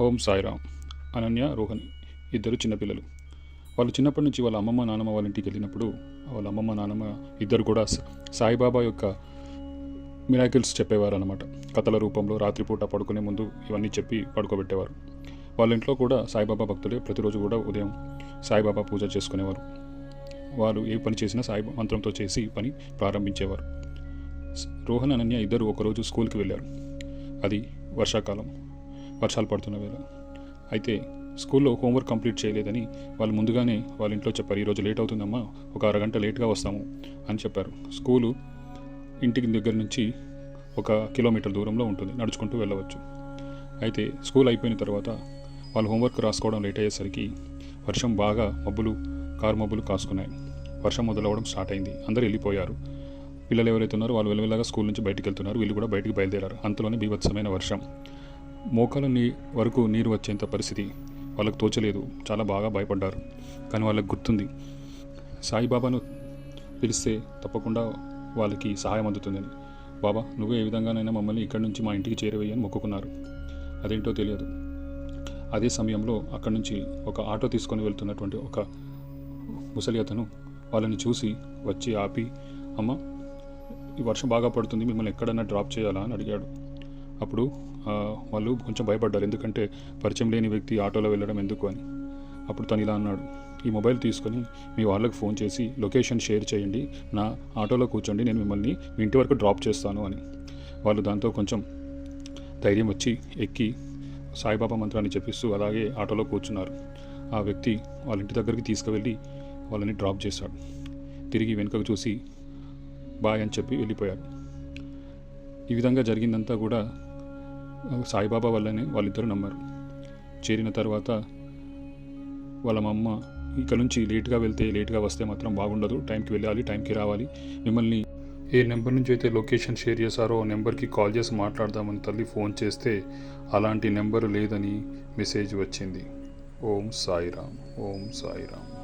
ఓం సాయిరామ్ అనన్య రోహన్ ఇద్దరు చిన్నపిల్లలు వాళ్ళు చిన్నప్పటి నుంచి వాళ్ళ అమ్మమ్మ నాన్నమ్మ వాళ్ళ ఇంటికి వెళ్ళినప్పుడు వాళ్ళ అమ్మమ్మ నాన్నమ్మ ఇద్దరు కూడా సాయిబాబా యొక్క మిరాకిల్స్ చెప్పేవారు అనమాట కథల రూపంలో రాత్రిపూట పడుకునే ముందు ఇవన్నీ చెప్పి పడుకోబెట్టేవారు. వాళ్ళ ఇంట్లో కూడా సాయిబాబా భక్తులే ప్రతిరోజు కూడా ఉదయం సాయిబాబా పూజ చేసుకునేవారు. వారు ఏ పని చేసినా సాయి మంత్రంతో చేసి పని ప్రారంభించేవారు. రోహన్ అనన్య ఇద్దరు ఒకరోజు స్కూల్కి వెళ్ళారు. అది వర్షాకాలం. వర్షాలు పడుతున్న వేళ. అయితే స్కూల్లో హోంవర్క్ కంప్లీట్ చేయలేదని వాళ్ళు ముందుగానే వాళ్ళ ఇంట్లో చెప్పారు ఈరోజు లేట్ అవుతుందమ్మా ఒక అరగంట లేట్గా వస్తాము అని చెప్పారు. స్కూలు ఇంటికి దగ్గర నుంచి ఒక కిలోమీటర్ దూరంలో ఉంటుంది నడుచుకుంటూ వెళ్ళవచ్చు. అయితే స్కూల్ అయిపోయిన తర్వాత వాళ్ళు హోంవర్క్ రాసుకోవడం లేట్ అయ్యేసరికి వర్షం బాగా మబ్బులు కారు మబ్బులు కాసుకున్నాయి. వర్షం మొదలవడం స్టార్ట్ అయింది. అందరూ వెళ్ళిపోయారు. పిల్లలు ఎవరైతే ఉన్నారో వాళ్ళు వెళ్ళవెళ్ళగా స్కూల్ నుంచి బయటికి వెళ్తున్నారు. వీళ్ళు కూడా బయటికి బయలుదేరారు. అంతలోనే బీభత్సమైన వర్షం. మోకాల నీ వరకు నీరు వచ్చేంత పరిస్థితి వాళ్ళకు తోచలేదు. చాలా బాగా భయపడ్డారు. కానీ వాళ్ళకి గుర్తుంది. సాయిబాబాను పిలిస్తే తప్పకుండా వాళ్ళకి సహాయం అందుతుందని. బాబా నువ్వే ఏ విధంగానైనా మమ్మల్ని ఇక్కడి నుంచి మా ఇంటికి చేరవేయని మొక్కుకున్నారు. అదేంటో తెలియదు. అదే సమయంలో అక్కడి నుంచి ఒక ఆటో తీసుకొని వెళ్తున్నటువంటి ఒక ముసలి అతను వాళ్ళని చూసి వచ్చి ఆపి అమ్మ ఈ వర్షం బాగా పడుతుంది మిమ్మల్ని ఎక్కడన్నా డ్రాప్ చేయాలా అని అడిగాడు. అప్పుడు వాళ్ళు కొంచెం భయపడ్డారు. ఎందుకంటే పరిచయం లేని వ్యక్తి ఆటోలో వెళ్ళడం ఎందుకు అని. అప్పుడు తను ఇలా అన్నాడు ఈ మొబైల్ తీసుకొని మీ వాళ్ళకి ఫోన్ చేసి లొకేషన్ షేర్ చేయండి. నా ఆటోలో కూర్చోండి నేను మిమ్మల్ని మీ ఇంటి వరకు డ్రాప్ చేస్తాను అని. వాళ్ళు దాంతో కొంచెం ధైర్యం వచ్చి ఎక్కి సాయిబాబా మంత్రాన్ని చెప్పిస్తూ అలాగే ఆటోలో కూర్చున్నారు. ఆ వ్యక్తి వాళ్ళ ఇంటి దగ్గరికి తీసుకువెళ్ళి వాళ్ళని డ్రాప్ చేశాడు. తిరిగి వెనుకకు చూసి బాయ్ అని చెప్పి వెళ్ళిపోయాడు. ఈ విధంగా జరిగిందంతా కూడా సాయిబాబా వల్లనే వాళ్ళిద్దరూ నమ్మారు. చేరిన తర్వాత వాళ్ళ మా అమ్మ ఇక్కడ నుంచి లేట్గా వెళ్తే లేట్గా వస్తే మాత్రం బాగుండదు. టైంకి వెళ్ళాలి టైంకి రావాలి. మిమ్మల్ని ఏ నెంబర్ నుంచి అయితే లొకేషన్ షేర్ చేశారో ఆ నెంబర్కి కాల్ చేసి మాట్లాడదామని తల్లి ఫోన్ చేస్తే అలాంటి నెంబర్ లేదని మెసేజ్ వచ్చింది. ఓం సాయిరామ్ ఓం సాయిరామ్.